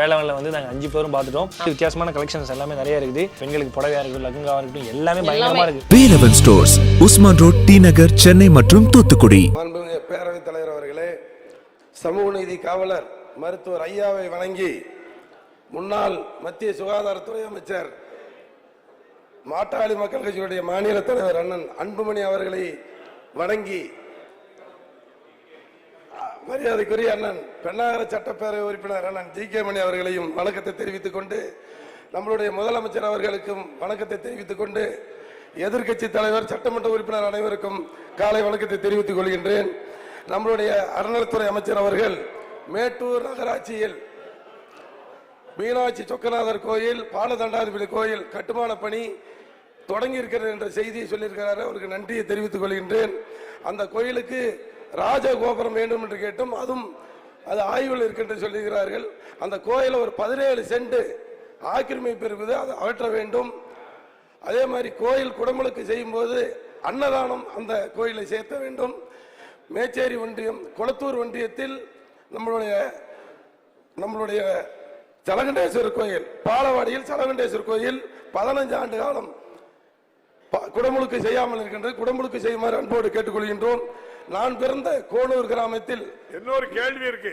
வேளாண்ல வந்து நாங்கள் அஞ்சு பேரும் பார்த்துட்டோம். வித்தியாசமான கலெக்ஷன்ஸ் எல்லாமே நிறைய இருக்குது. பெண்களுக்கு புடவையா இருக்கட்டும் லகுங்காவா இருக்கட்டும் எல்லாமே பயங்கரமா இருக்கு. Velavan stores Usman road T Nagar Chennai மற்றும் தூத்துக்குடி. பேரவைத் தலைவர் அவர்களே சமூக நீதி காவலர் மருத்துவர் ஐயாவை வணங்கி முன்னாள் மத்திய சுகாதாரத்துறை அமைச்சர் மாட்டாளி மக்கள் கட்சியுடைய மாநில தலைவர் அண்ணன் அன்புமணி அவர்களை வணங்கி மரியாதைக்குரிய அண்ணன் பெண்ணாகர சட்டப்பேரவை உறுப்பினர் அண்ணன் ஜி கே மணி அவர்களையும் வணக்கத்தை தெரிவித்துக் கொண்டு நம்மளுடைய முதலமைச்சர் அவர்களுக்கும் வணக்கத்தை தெரிவித்துக் கொண்டு எதிர்க்கட்சி தலைவர் சட்டமன்ற உறுப்பினர் அனைவருக்கும் காலை வணக்கத்தை தெரிவித்துக் கொள்கின்றேன். நம்மளுடைய அறநிலைத்துறை அமைச்சர் அவர்கள் மேட்டூர் நகராட்சியில் மீனாட்சி சொக்கநாதர் கோயில் பாலதண்டாதிபதி கோயில் கட்டுமான பணி தொடங்கி இருக்கிறது என்ற செய்தியை சொல்லியிருக்கிறார். அவருக்கு நன்றியை தெரிவித்துக் கொள்கின்றேன். அந்த கோயிலுக்கு ராஜகோபுரம் வேண்டும் என்று கேட்டும். அதுவும் அது ஆய்வில் இருக்கின்ற சொல்லுகிறார்கள். அந்த கோயிலை ஒரு பதினேழு சென்ட் ஆக்கிரமிப்பு இருக்குது அதை அகற்ற வேண்டும். அதே மாதிரி கோயில் குடமுழுக்கு செய்யும்போது அன்னதானம் அந்த கோயிலை சேர்த்த வேண்டும். மேச்சேரி ஒன்றியம் குளத்தூர் ஒன்றியத்தில் நம்மளுடைய நம்மளுடைய சலகண்டேஸ்வரர் கோயில் பாலவாடியில் சலகண்டேஸ்வரர் கோயில் பதினஞ்சு ஆண்டு காலம் குடமுழுக்கு செய்யாமல் இருக்கின்றது. குடமுழுக்கு செய்யுமாறு அன்போடு கேட்டுக்கொள்கின்றோம். நான் பிறந்த கோனூர் கிராமத்தில் இன்னொரு கேள்வி இருக்கு.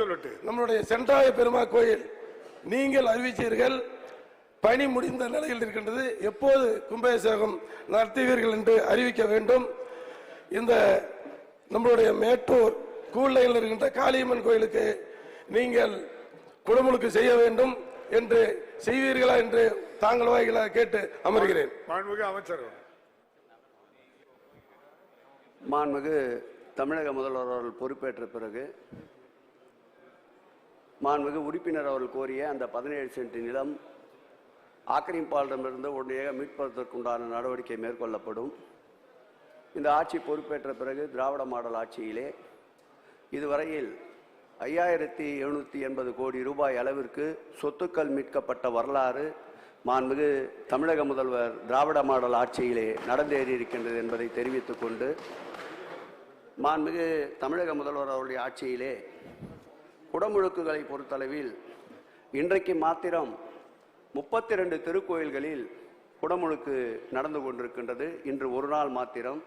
சொல்லட்டு. நம்மளுடைய சென்றாய பெருமா கோயில் நீங்கள் அறிவிச்சீர்கள். பணி முடிந்த நிலையில் இருக்கின்றது. எப்போது கும்பாபிஷேகம் நடத்துவீர்கள் என்று அறிவிக்க வேண்டும். இந்த நம்மளுடைய மேட்டூர் கூழ்லையில் இருக்கின்ற காளியம்மன் கோயிலுக்கு நீங்கள் குடமுழுக்கு செய்ய வேண்டும் என்று செய்வீர்களா என்று தாங்கள் வாயிலாக கேட்டு அமர்கிறேன். மாண்புமிகு அமைச்சர் மாண்புமிகு தமிழக முதல்வர் அவர்கள் பொறுப்பேற்ற பிறகு மாண்புமிகு உறுப்பினர் அவர்கள் கோரிய அந்த பதினேழு சென்ட் நிலம் ஆக்கிரமிப்பாளரிடமிருந்து உடனடியாக மீட்பதற்குண்டான நடவடிக்கை மேற்கொள்ளப்படும். இந்த ஆட்சி பொறுப்பேற்ற பிறகு திராவிட மாடல் ஆட்சியிலே இதுவரையில் ஐயாயிரத்தி எழுநூற்றி எண்பது கோடி ரூபாய் அளவிற்கு சொத்துக்கள் மீட்கப்பட்ட வரலாறு மாண்புமிகு தமிழக முதல்வர் திராவிட மாடல் ஆட்சியிலே நடந்தேறி இருக்கின்றது என்பதை தெரிவித்துக் கொண்டு மாண்புமிகு தமிழக முதல்வர் அவருடைய ஆட்சியிலே குடமுழுக்குகளை பொறுத்தளவில் இன்றைக்கு மாத்திரம் முப்பத்தி ரெண்டு திருக்கோயில்களில் குடமுழுக்கு நடந்து கொண்டிருக்கின்றது. இன்று ஒரு நாள் மாத்திரம்.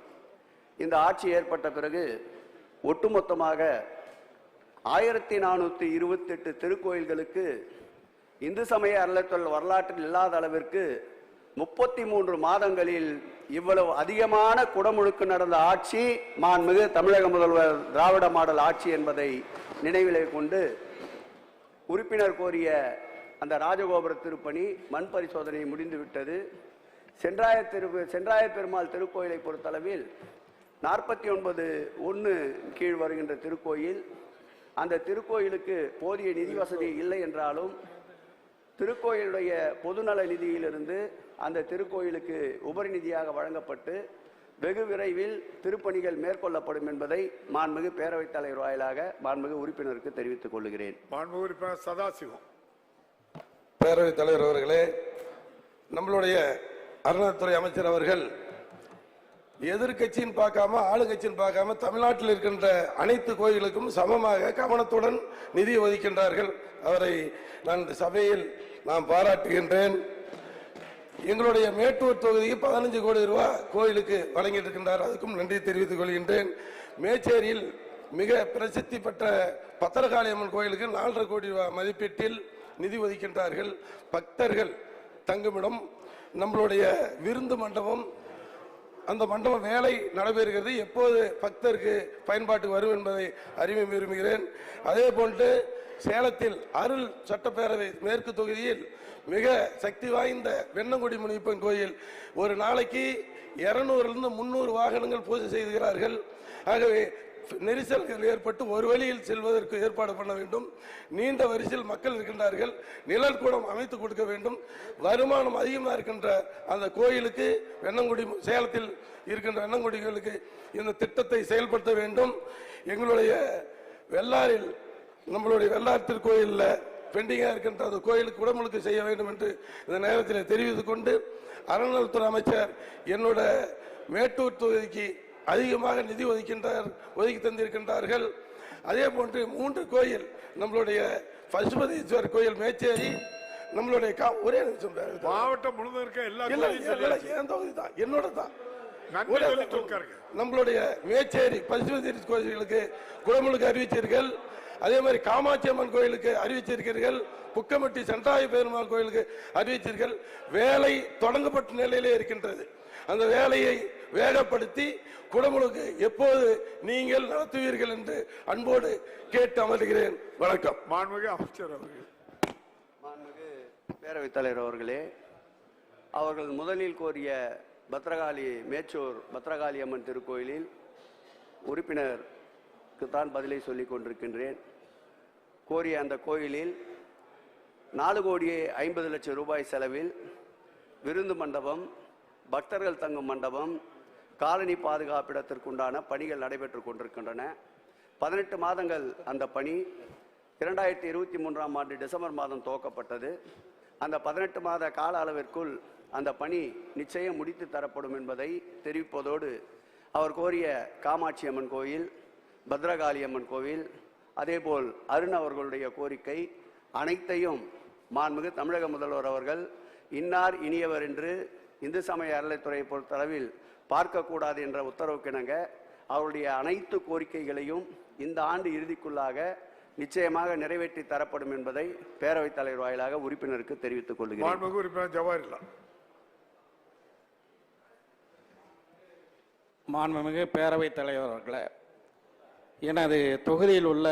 இந்த ஆட்சி ஏற்பட்ட பிறகு ஒட்டுமொத்தமாக ஆயிரத்தி நானூற்றி இருபத்தெட்டு திருக்கோயில்களுக்கு இந்து சமய அறநிலையத்துறை வரலாற்றில் இல்லாத அளவிற்கு முப்பத்தி மூன்று மாதங்களில் இவ்வளவு அதிகமான குடமுழுக்கு நடந்த ஆட்சி மாண்புமிகு தமிழக முதல்வர் திராவிட மாடல் ஆட்சி என்பதை நினைவிலே கொண்டு உறுப்பினர் கோரிய அந்த ராஜகோபுர திருப்பணி மண் பரிசோதனை முடிந்துவிட்டது சென்றாய திரு சென்றாய பெருமாள் திருக்கோயிலை பொறுத்தளவில் நாற்பத்தி ஒன்பது ஒன்று கீழ் வருகின்ற திருக்கோயில். அந்த திருக்கோயிலுக்கு போதிய நிதி வசதி இல்லை என்றாலும் திருக்கோயிலுடைய பொதுநல நிதியிலிருந்து அந்த திருக்கோயிலுக்கு உபரி நிதியாக வழங்கப்பட்டு வெகு விரைவில் திருப்பணிகள் மேற்கொள்ளப்படும் என்பதை மாண்புமிகு பேரவைத் தலைவர் வாயிலாக மாண்புமிகு உறுப்பினருக்கு தெரிவித்துக் கொள்கிறேன். மாண்புமிகு உறுப்பினர் சதாசிவம். பேரவைத் தலைவர் அவர்களே நம்மளுடைய அறநிலைத்துறை அமைச்சர் அவர்கள் எதிர்கட்சின்னு பார்க்காம ஆளுங்கட்சின்னு பார்க்காம தமிழ்நாட்டில் இருக்கின்ற அனைத்து கோயிலுக்கும் சமமாக கவனத்துடன் நிதி ஒதுக்கின்றார்கள். அவரை நான் இந்த சபையில் நான் பாராட்டுகின்றேன். எங்களுடைய மேட்டூர் தொகுதிக்கு பதினஞ்சு கோடி ரூபாய் கோயிலுக்கு வழங்கிட்டு இருக்கின்றார் அதுக்கும் நன்றி தெரிவித்துக் கொள்கின்றேன். மேச்சேரியில் மிக பிரசித்தி பெற்ற பத்திரகாளியம்மன் கோயிலுக்கு நாலரை கோடி ரூபாய் மதிப்பீட்டில் நிதி ஒதுக்கின்றார்கள். பக்தர்கள் தங்குமிடம் நம்மளுடைய விருந்து மண்டபம் அந்த மண்டபம் வேலை நடைபெறுகிறது. எப்போது பக்தருக்கு பயன்பாட்டுக்கு வரும் என்பதை அறிய விரும்புகிறேன். அதே போன்று சேலத்தில் அருள் சட்டப்பேரவை மேற்கு தொகுதியில் மிக சக்தி வாய்ந்த வெண்ணங்குடி முனிப்பன் கோயில் ஒரு நாளைக்கு இருநூறுலேருந்து முந்நூறு வாகனங்கள் பூஜை செய்கிறார்கள் ஆகவே நெரிசல்கள் ஏற்பட்டு ஒரு வழியில் செல்வதற்கு ஏற்பாடு பண்ண வேண்டும். நீண்ட வரிசையில் மக்கள் இருக்கின்றார்கள். நிழல் கூடம் அமைத்து கொடுக்க வேண்டும். வருமானம் அதிகமாக இருக்கின்ற அந்த கோயிலுக்கு வெண்ணங்குடி சேலத்தில் இருக்கின்ற வெண்ணங்குடிகளுக்கு இந்த திட்டத்தை செயல்படுத்த வேண்டும். எங்களுடைய வெள்ளாரில் நம்மளுடைய வெள்ளார் திருக்கோயிலில் பெண்டிங்காக இருக்கின்ற அந்த கோயிலுக்கு உடமுழுக்கு செய்ய வேண்டும் என்று இந்த நேரத்தில் தெரிவித்துக் கொண்டு அறநிலைத்துறை அமைச்சர் என்னோட மேட்டூர் தொகுதிக்கு அதிகமாக நிதி ஒதுக்கின்றார் ஒதுக்கி தந்திருக்கின்றார்கள் அதே போன்று மூன்று கோயில் நம்மளுடைய பசுபதீஸ்வரர் கோயில் மேச்சேரி நம்மளுடைய ஒரே நிமிஷம். மாவட்டம் முழுவதும் இருக்க எல்லா. என் தொகுதி தான் என்னோட தான். நம்மளுடைய மேச்சேரி பசுபதி கோயில்களுக்கு குடமுழுக்கு அறிவிச்சீர்கள் அதே மாதிரி காமாட்சி அம்மன் கோயிலுக்கு அறிவிச்சிருக்கிறீர்கள் புக்கமட்டி சென்றாய பெருமாள் கோயிலுக்கு அறிவிச்சீர்கள் வேலை தொடங்கப்பட்ட நிலையிலே இருக்கின்றது அந்த வேலையை வேகப்படுத்தி குடமுழுக்கு எப்போது நீங்கள் நடத்துவீர்கள் என்று அன்போடு கேட்டு அமர்கிறேன். வணக்கம். மாண்புமிகு அமைச்சர் அவர்கள். மாண்புமிகு பேரவைத் தலைவர் அவர்களே அவர்கள் முதலில் கோரிய பத்ரகாளி மேச்சூர் பத்ரகாளி அம்மன் திருக்கோயிலில் உறுப்பினருக்கு தான் பதிலை சொல்லிக் கொண்டிருக்கின்றேன். கோரிய அந்த கோயிலில் நாலு கோடியே ஐம்பது லட்சம் ரூபாய் செலவில் விருந்து மண்டபம் பக்தர்கள் தங்கும் மண்டபம் காலனி பாதுகாப்பிடத்திற்குண்டான பணிகள் நடைபெற்று கொண்டிருக்கின்றன. பதினெட்டு மாதங்கள் அந்த பணி. இரண்டாயிரத்தி இருபத்தி மூன்றாம் ஆண்டு டிசம்பர் மாதம் துவக்கப்பட்டது. அந்த பதினெட்டு மாத கால அளவிற்குள் அந்த பணி நிச்சயம் முடித்து தரப்படும் என்பதை தெரிவிப்பதோடு அவர் கோரிய காமாட்சி அம்மன் கோயில் பத்ரகாளி அம்மன் கோவில் அதேபோல் அருண் அவர்களுடைய கோரிக்கை அனைத்தையும் மாண்புமிகு தமிழக முதல்வர் அவர்கள் இன்னார் இனியவர் என்று இந்து சமய அறநிலைத்துறையை பொறுத்தளவில் பார்க்கக்கூடாது என்ற உத்தரவுக்கிணங்க அவருடைய அனைத்து கோரிக்கைகளையும் இந்த ஆண்டு இறுதிக்குள்ளாக நிச்சயமாக நிறைவேற்றி தரப்படும் என்பதை பேரவைத் தலைவர் வாயிலாக உறுப்பினருக்கு தெரிவித்துக் கொள்கிறேன். மாண்புமிகு உறுப்பினர் ஜவாஹர்லா மாண்புமிகு பேரவைத் தலைவர் அவர்களே எனது தொகுதியில் உள்ள